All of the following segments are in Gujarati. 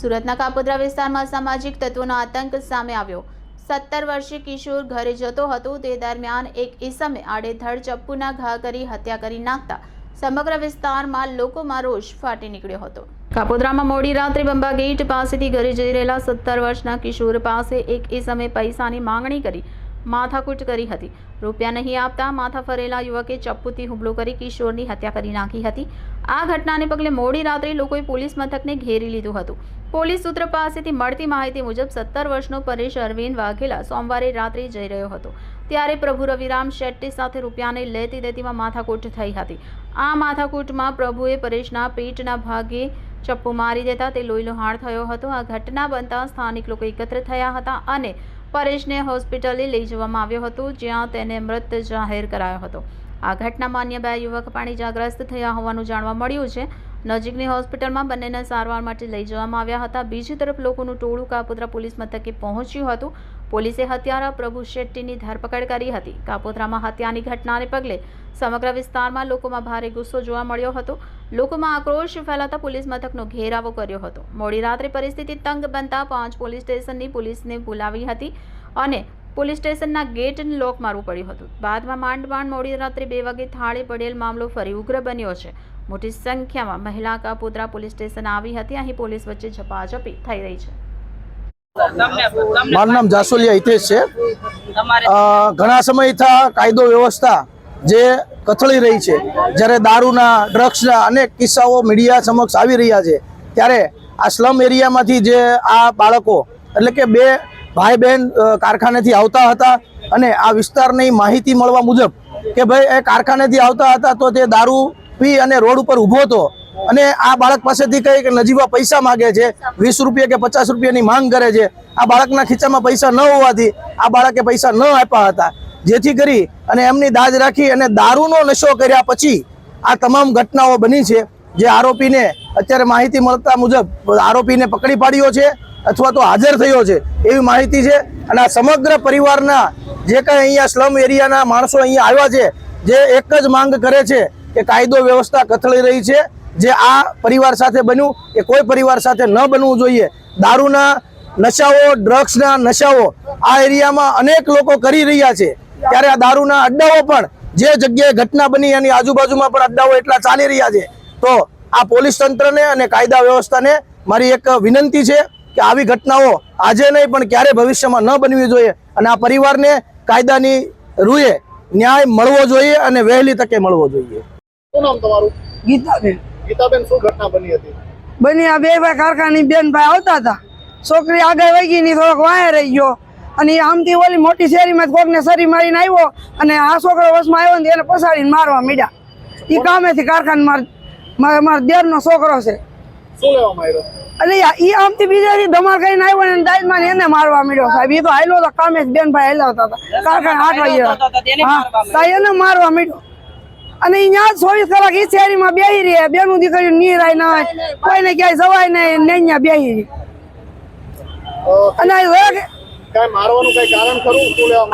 સુરતના કાપોદ્રા વિસ્તારમાં સામાજિક તત્વોનો આતંક સામે આવ્યો. સત્તર વર્ષીય કિશોર ઘરે જતો હતો. તે દરમિયાન એક ઈસમે આડેધડ ચપ્પુના ઘા કરી હત્યા કરી નાખતા સમગ્ર વિસ્તારમાં લોકોમાં રોષ ફાટી નીકળ્યો હતો. કાપોદ્રામાં મોડી રાત્રે બંબા ગેટ પાસેથી ઘરે જઈ રહેલા સત્તર વર્ષના કિશોર પાસે એક ઈસમે પૈસાની માંગણી કરી માથાકૂટ કરી હતી. રૂપિયા નહીં આપતા માથા ફરેલા યુવકે ચપ્પુથી હુમલો કરી કિશોરની હત્યા કરી નાખી હતી. આ ઘટનાને પગલે મોડી રાત્રે લોકોએ પોલીસ મથકને ઘેરી લીધું હતું. પોલીસ સૂત્ર પાસેથી મળતી માહિતી મુજબ સત્તર વર્ષનો પરેશ અરવિંદ વાઘેલા સોમવારે રાત્રે જઈ રહ્યો હતો. ત્યારે પ્રભુ રવિરામ શેટ્ટી સાથે રૂપિયાને લેતી દેતીમાં માથાકૂટ થઈ હતી. આ માથાકૂટમાં પ્રભુએ પરેશના પેટના ભાગે ચપ્પુ મારી દેતા તે લોહીલોહાણ થયો હતો. આ ઘટના બનતા સ્થાનિક લોકો એકત્ર થયા હતા અને પરેશને હોસ્પિટલે લઈ જવામાં આવ્યો હતો, જ્યાં તેને મૃત જાહેર કરાયો હતો. આ ઘટનામાં અન્ય બે યુવક પણ ઇજાગ્રસ્ત થયા હોવાનું જાણવા મળ્યું છે. નજીકની હોસ્પિટલમાં બંનેને સારવાર માટે લઈ જવામાં આવ્યા હતા. બીજી તરફ લોકોનું ટોળું કાપોદ્રા પોલીસ મથકે પહોંચ્યું હતું. પોલીસે હત્યારા પ્રભુ શેટ્ટીની ધરપકડ કરી હતી. કાપોદ્રામાં હત્યાની ઘટનાને પગલે સમગ્ર વિસ્તારમાં લોકોમાં ભારે ગુસ્સો જોવા મળ્યો હતો. લોકોમાં આક્રોશ ફેલાતા પોલીસ મથકનો ઘેરાવો કર્યો હતો. મોડી રાત્રે પરિસ્થિતિ તંગ બનતા પાંચ પોલીસ સ્ટેશનની પોલીસને બોલાવી હતી અને પોલીસ સ્ટેશનના ગેટને લોક મારવું પડ્યું હતું. બાદમાં માંડ માંડ મોડી રાત્રે બે વાગે થાળે પડેલ મામલો ફરી ઉગ્ર બન્યો છે. મોટી સંખ્યામાં મહિલા કાપોદ્રા પોલીસ સ્ટેશન આવી હતી. અહીં પોલીસ વચ્ચે ઝપાઝપી થઈ રહી છે. મારું નામ જાસોલિયા હિતેશ છે. ઘણા સમયથી કાયદો વ્યવસ્થા જે કથળી રહી છે. જ્યારે દારૂના ડ્રગ્સના અનેક કિસ્સાઓ મીડિયા સમક્ષ આવી રહ્યા છે. ત્યારે આ સ્લમ એરિયામાંથી જે આ બાળકો એટલે કે બે ભાઈ બહેન કારખાનેથી આવતા હતા અને આ વિસ્તારની માહિતી મળવા મુજબ કે ભાઈ એ કારખાનેથી આવતા હતા તો તે દારૂ પી અને રોડ ઉપર ઊભો હતો. અને આ બાળક પાસેથી કઈ કે નજીવા પૈસા માગે છે, વીસ રૂપિયા કે પચાસ રૂપિયાની માંગ કરે છે. આ બાળકના ખીચામાં પૈસા ન હોવાથી આ બાળકે પૈસા ન આપ્યા હતા. જેથી કરી અને એમની દાજ રાખી અને દારૂનો નશો કર્યા પછી આ તમામ ઘટનાઓ બની છે. જે આરોપીને અત્યારે માહિતી મળતા મુજબ આરોપીને પકડી પાડ્યો છે અથવા તો હાજર થયો છે એવી માહિતી છે. અને આ સમગ્ર પરિવારના જે કાંઈ અહીંયા સ્લમ એરિયાના માણસો અહીંયા આવ્યા છે, જે એક જ માંગ કરે છે કે કાયદો વ્યવસ્થા કથળી રહી છે. જે આ પરિવાર સાથે બન્યું એ કોઈ પરિવાર સાથે ન બનવું જોઈએ. દારૂના નશાઓ ડ્રગ્સના નશાઓ આ એરિયામાં અનેક લોકો કરી રહ્યા છે. ત્યારે આ દારૂના અડ્ડાઓ પણ જે જગ્યાએ ઘટના બની એની આજુબાજુમાં પણ અડ્ડાઓ એટલા ચાલી રહ્યા છે. તો આ પોલીસ તંત્રને અને કાયદા વ્યવસ્થાને મારી એક વિનંતી છે કે આવી ઘટનાઓ આજે નહીં પણ ક્યારે ભવિષ્યમાં ન બનવી જોઈએ અને આ પરિવારને કાયદાની રૂએ ન્યાય મળવો જોઈએ અને વહેલી તકે મળવો જોઈએ. શું નામ તમારું? ગીતાબેન. ગીતાબેન શું ઘટના બની હતી? બની આ બે ભાઈ કારખાની બેન ભાઈ આવતા હતા. છોકરી આગળ વહી ગઈ ની થોડોક વાયા રહી ગયો. અને આમ આમથી ઓલી મોટી શેરીમાં કોકને સરી મારીને આવ્યો અને આ છોકરો વસમાં આવ્યો ને એને પસાડીને મારવા મીડ્યા. એ કામેથી કારખાને માર મારા મારા દેરનો છોકરો છે. શું એ આવ્યો એટલે ઈ આમથી બીજાથી ધમાલ કરીને આવ્યો ને દાજમાં એને મારવા મીડ્યો સાહેબ. એ તો હાલ્યો તો કામે બેન ભાઈ હલાવતા હતા. કારખાને આઠ વાગ્યા. એને મારવા મીડ્યો. અને અહીંયા ચોવીસ કલાક ઈ શેરીમાં બેહી રહે. બેનું દીકરીઓ નીરાય ના હોય. કોઈને ક્યાંય જવાય નહીં ને અહીંયા બેહી રહી. અને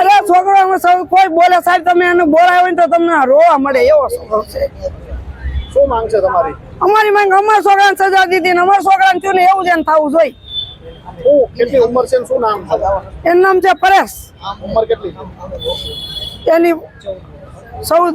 અરે છોકરો સૌ કોઈ બોલે સાહેબ તમે એને બોલાવ્યો હોય ને તો તમને રોવા મળે એવો છોકરો છે. શું માંગ છે તમારી? અમારી માંગ અમારા છોકરાને સજા દીધી ને અમારા છોકરાને થયું ને એવું જ એને થવું જોઈએ. કેટલી ઉંમર છે શું નામ એનું નામ છે પરેશ. ઉંમર કેટલી? એની ચૌદ.